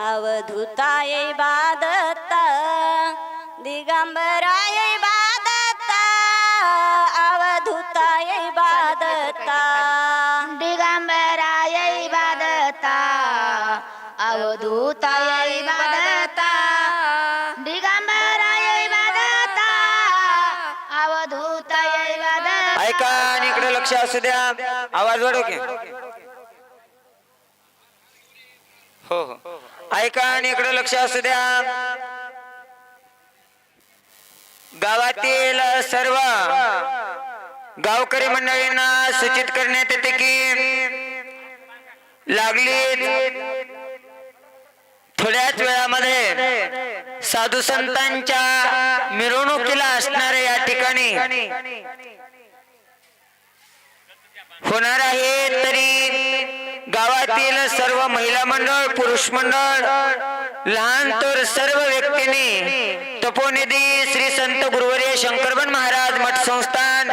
अवधूताय बादत्ता दिगंबराय बादत्ता अवधूताय बादत्ता। दिगंबराय बादता अवधूताय बादता दिगंबराय बादता अवधूताय बादता ऐका आणि इकडे लक्ष असू द्या. आवाज वाढव की. ऐका आणि इकडे लक्ष असू द्या. गावातील सर्व गावकरी मंडळींना सूचित करण्यात येते की लागली थोड्याच वेळामध्ये साधू संतांच्या मिरवणुकीला असणाऱ्या या ठिकाणी होणार आहे तरी गावातील सर्व महिला मंडळ पुरुष मंडळ लहान तर सर्व व्यक्तींनी तपोनिधी श्री संत गुरुवर्य शंकरबन महाराज मठ संस्थान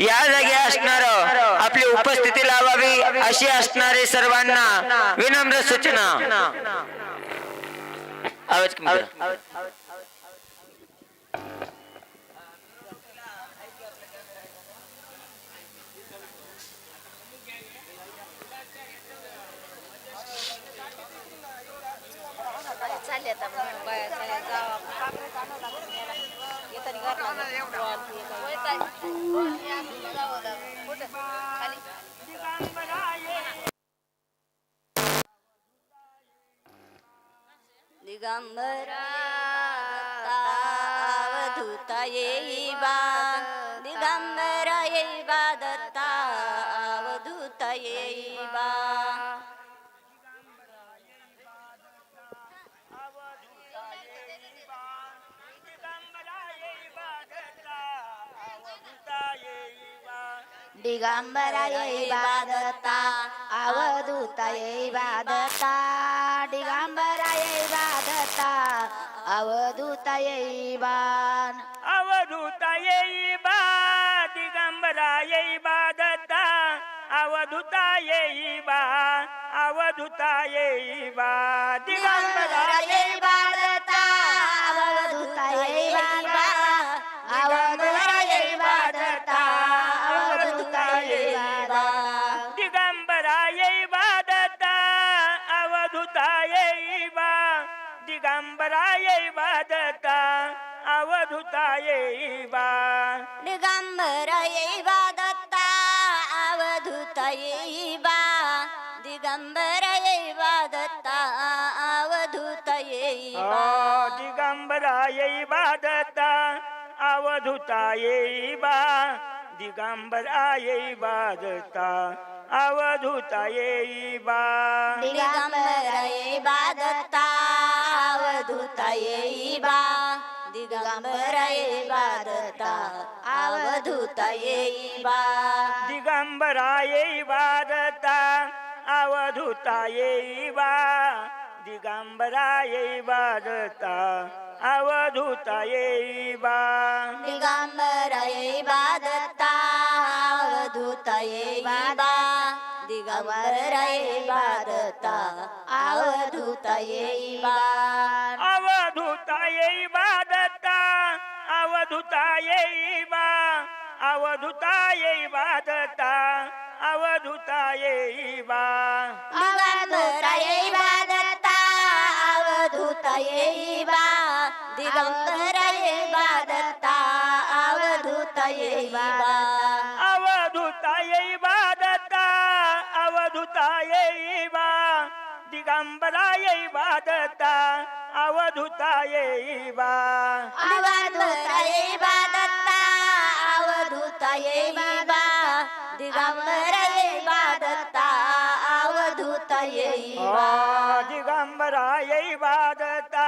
या जागी असणार आपली उपस्थिती लावावी अशी असणारे सर्वांना विनम्र सूचना. आवाज. दिगंबरा अवधूता येई बा. दिगंबराय बादता अवधूताय बादता दिगंबराय बादता अवधूताय बान. अवधूता येई बा दिगंबरा येई बा अवधूता येई बा अवधूता येई बा दिगंबरा दिगंबराय वदता अवधुताय वा दिगंबराय वदता अवधुताय वा दिगंबराय वदता अवधुताय वा दिगंबराय वदता अवधुताय वा दिगंबराय वदता अवधुताय वा दिगंबराय वदता अवधूतये बा दिगंबराये बादता अवधूतये बा दिगंबराये बादता अवधूतये बा दिगंबराये बादता अवधूतये बा दिगंबराये बादता अवधूतये बा दिगंबराये बादता अवधूतये बा ತಾಯೈ ಬಾದತ್ತ ಅವಧು ತಾಯೈ ಬಾ ಅವಧು ತಾಯೈ ಬಾದತ್ತ ಅವಧು ತಾಯೈ ಬಾ ಅವಧು ತಾಯೈ ಬಾದತ್ತ ಅವಧು ತಾಯೈ ಬಾ ದಿಗಂಬರೈ ಬಾದತ್ತ ಅವಧು ತಾಯೈ ಬಾ ಅವಧು ತಾಯೈ ಬಾದತ್ತ ಅವಧು ತಾಯೈ ಬಾ ದಿಗಂಬರಾಯೈ ಬಾದತ್ತ अवधुताये बा अवधुताये बा दत्ता अवधुताये बा दिगंबराये बा दत्ता अवधुताये बा दिगंबराये बा दत्ता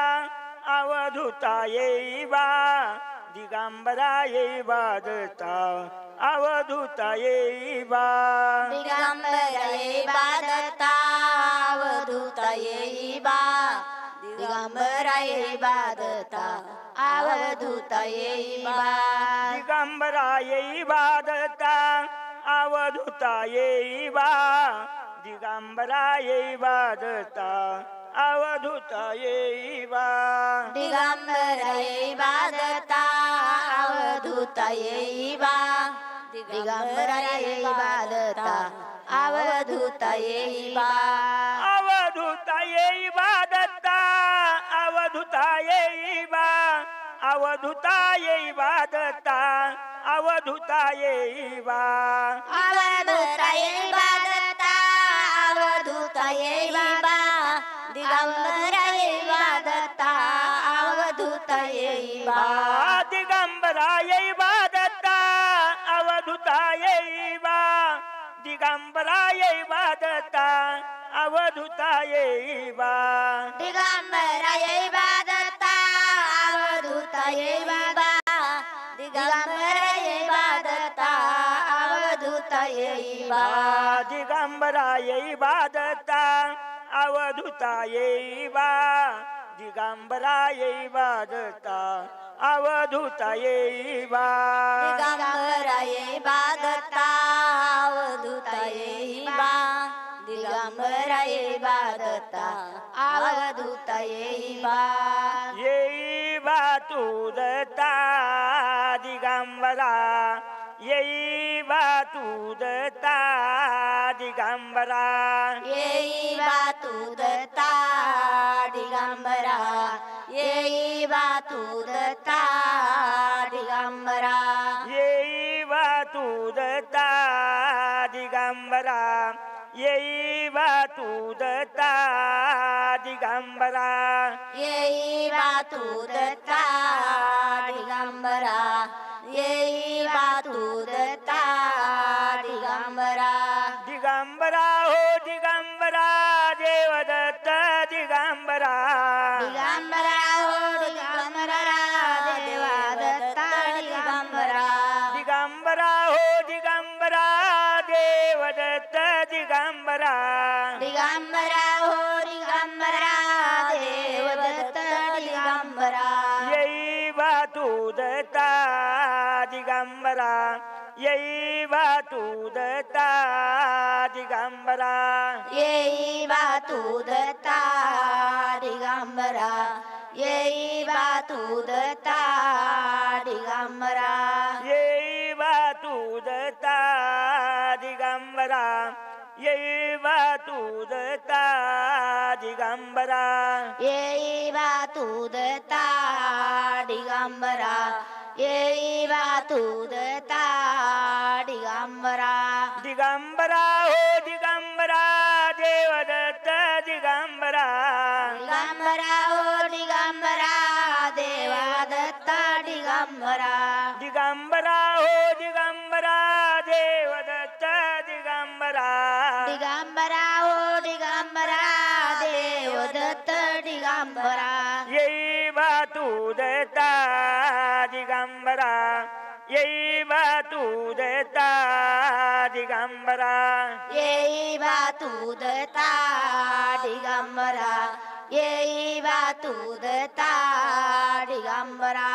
अवधुताये बा दिगंबराये बा दत्ता अवधुताये बा दिगंबराये बा दत्ता अवधुताये बा दिगंबरा येई बा दत्ता अवधूता येई बा दिगंबरा येई बा दत्ता अवधूता येई बा दिगंबरा येई बा दत्ता अवधूता येई बा दिगंबरा येई अवधूता येई बा दिगंबरा येई अवधूता येई बा এই বাদতা अवधुता ये वा अवधुता ये वादता अवधुता ये वा दिगंबर ये वादता अवधुता ये वा दिगंबर ये वादता अवधुता ये वा दिगंबर ये वादता अवधुता ये वा दिगंबर ये वादता दिगंबरा वादता बादता अवधुता येई बा. दिगंबरा येई बादता अवधुता येई बा. दिगंबरा येई तुदता दिगंबरा तुदता दिगंबरा यही तुदता दिगंबरा यही तुदता दिगंबरा यही तुदता दिगंबरा यही तुदता दिगंबरा यही तुदता दिगंबरा यही तू Digambara. Yehi batu datta Digambara. Yehi batu datta Digambara. Yehi batu datta Digambara. Yehi batu datta Digambara. Yehi batu datta Digambara. Yehi batu datta Digambara. Digambara. Oh. Digambara Digambara ಓ ದಿಗಂಬರ ದೇವದತ್ತ ದಿಗಂಬರ ದಿಗಂಬರ ಓ ದಿಗಂಬರ ದೇವದತ್ತ ದಿಗಂಬರ ದಿಗಂಬರ ಓ ದಿಗಂಬರ ದೇವದತ್ತ ದಿಗಂಬರ ಯೈ ಬಾತು ದತ್ತ Digambara यैव तूदता Digambara यैव तूदता Digambara यैव तूदता Digambara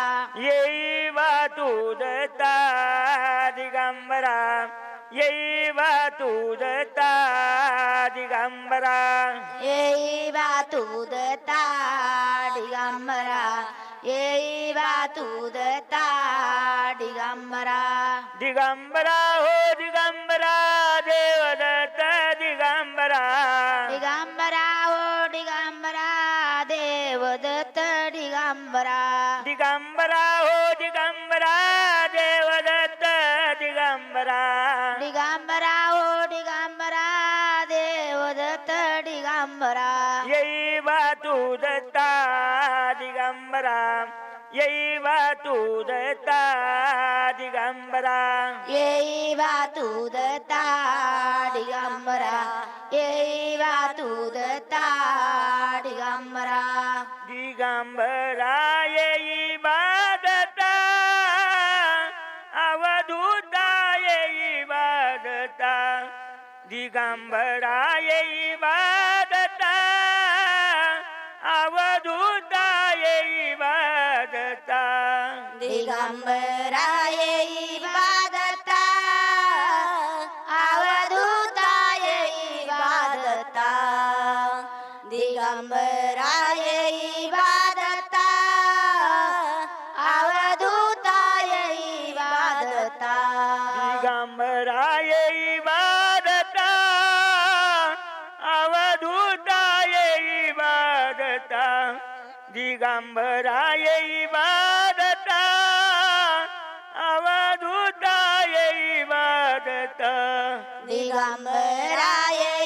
यैव तूदता Digambara यैव तूदता Digambara यैव तूदता Digambara Digambara, ho Digambara, Devadatta Digambara. Digambara, ho Digambara, di Digambara. Digambara ದತ್ತ ದಿಗಂಬರ ದತ್ತ ದಿಗಂಬರ ದತ್ತ ದಿಗಂಬರ ದಿಗಂಬರ ದತ್ತ ಅವಧೂತ ದತ್ತ ದಿಗಂಬರ ದತ್ತ ಅವಧೂತ दिगम्बराय তাই বাদতা আবাধু তাই বাদতা দিগম্বরায়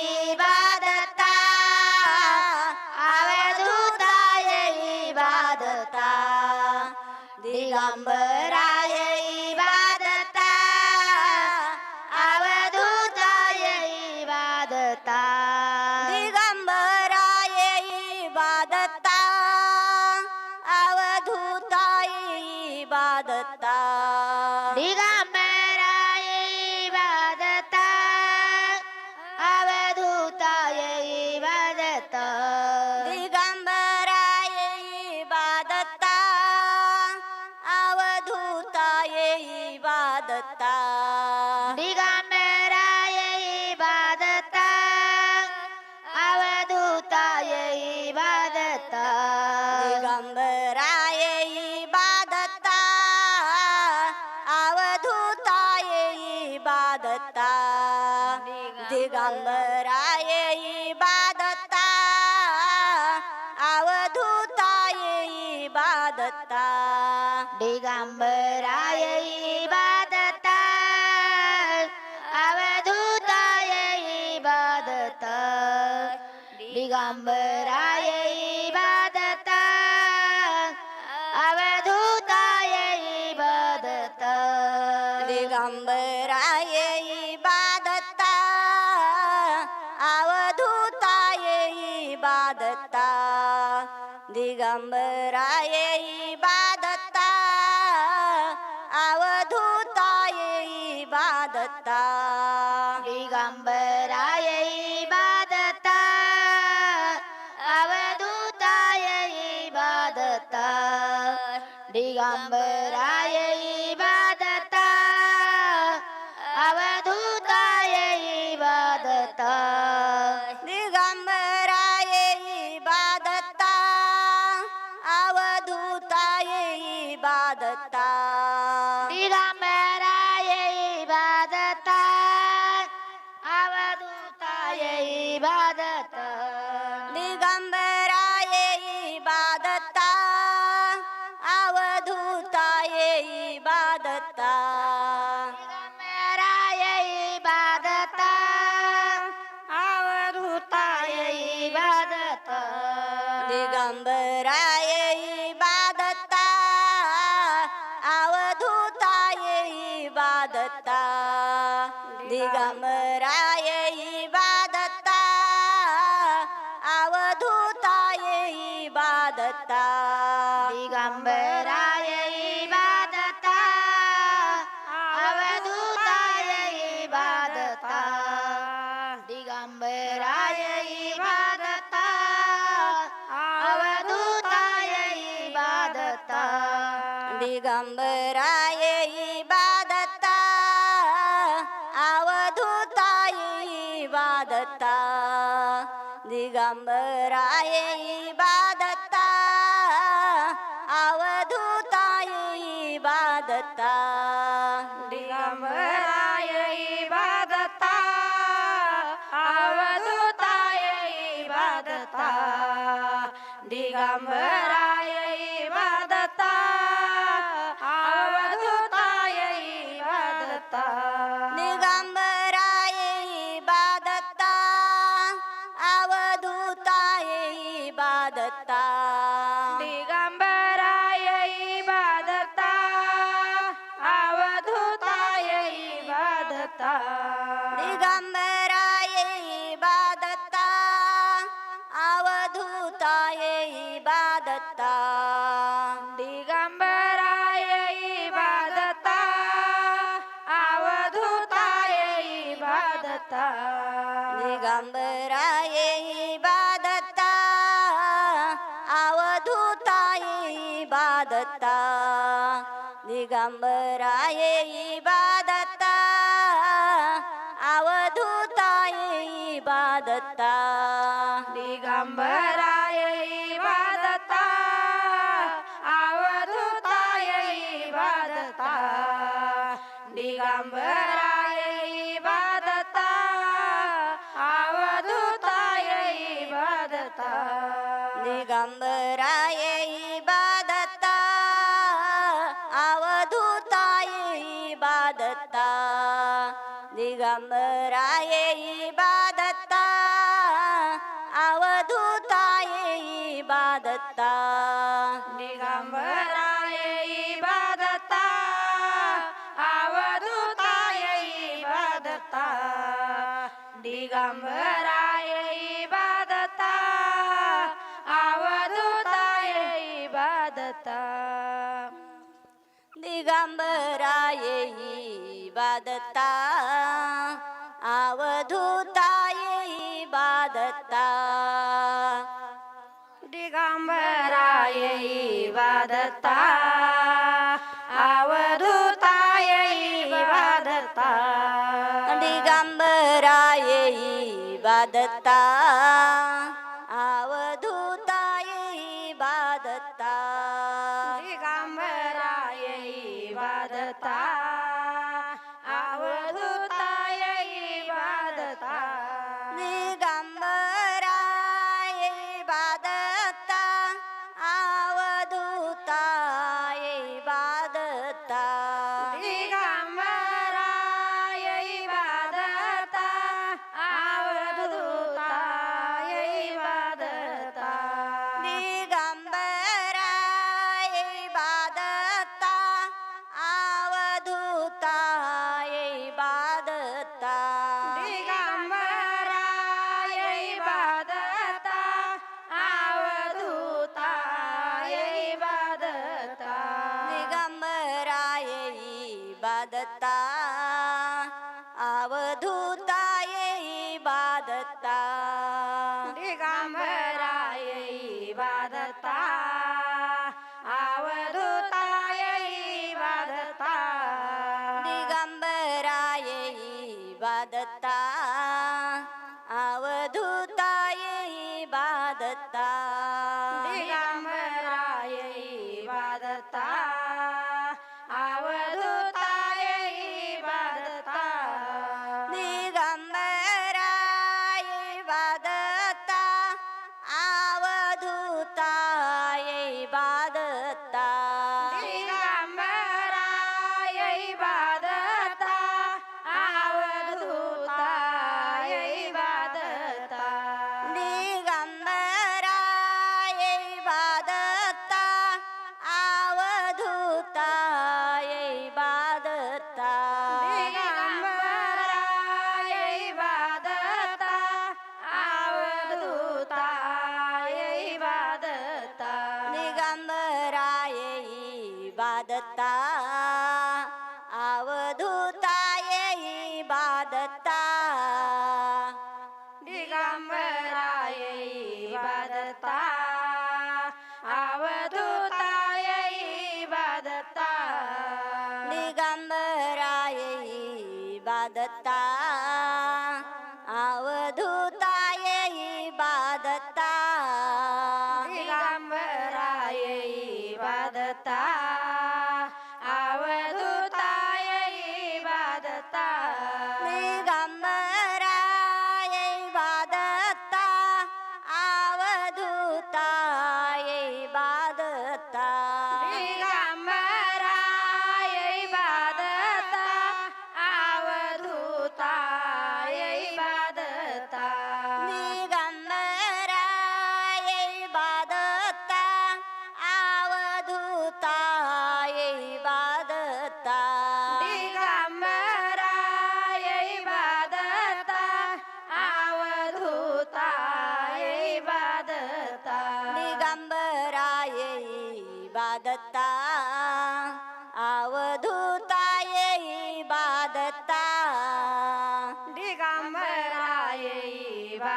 दिगंबराये बादत्ता अवधूताये बादत्ता दिगंबराये बादत्ता अवधूताये बादत्ता दिगंबराय ता 다 네가 물 আয়ে पैगंबराये इबादता आवधूताये इबादता दिगंबराये इबादता आवधूताये बादता. दिगंबराय इबादता आवधूताय इबादता दिगंबर பம்பராயே இபாதத்தா. அவதூதாயே இபாதத்தா. திகம்பராயே இபா दिगंबरा येई बादत्ता अवधूता येई बादत्ता दिगंबरा येई बादत्ता अवधूता येई बादत्ता दिगंबरा येई बादता By the. इबादता अवधूता येई इबादता दिगंबराय इबादता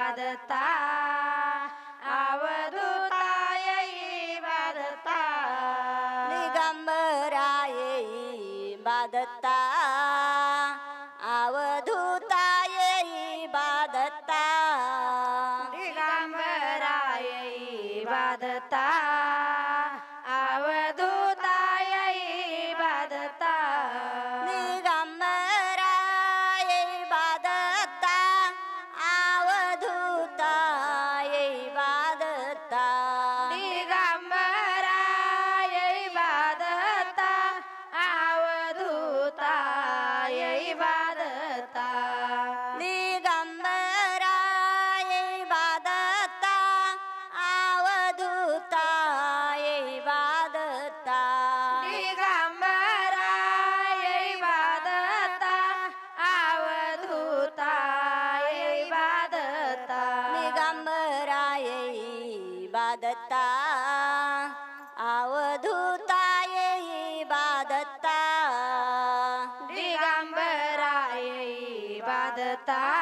वादता अवधूता येई वादता. निगंबरा येई वादता अवधूता येई वादता. निगंबरा बादत्ता आवधूता येई बादत्ता। दिगंबरा येई बादत्ता।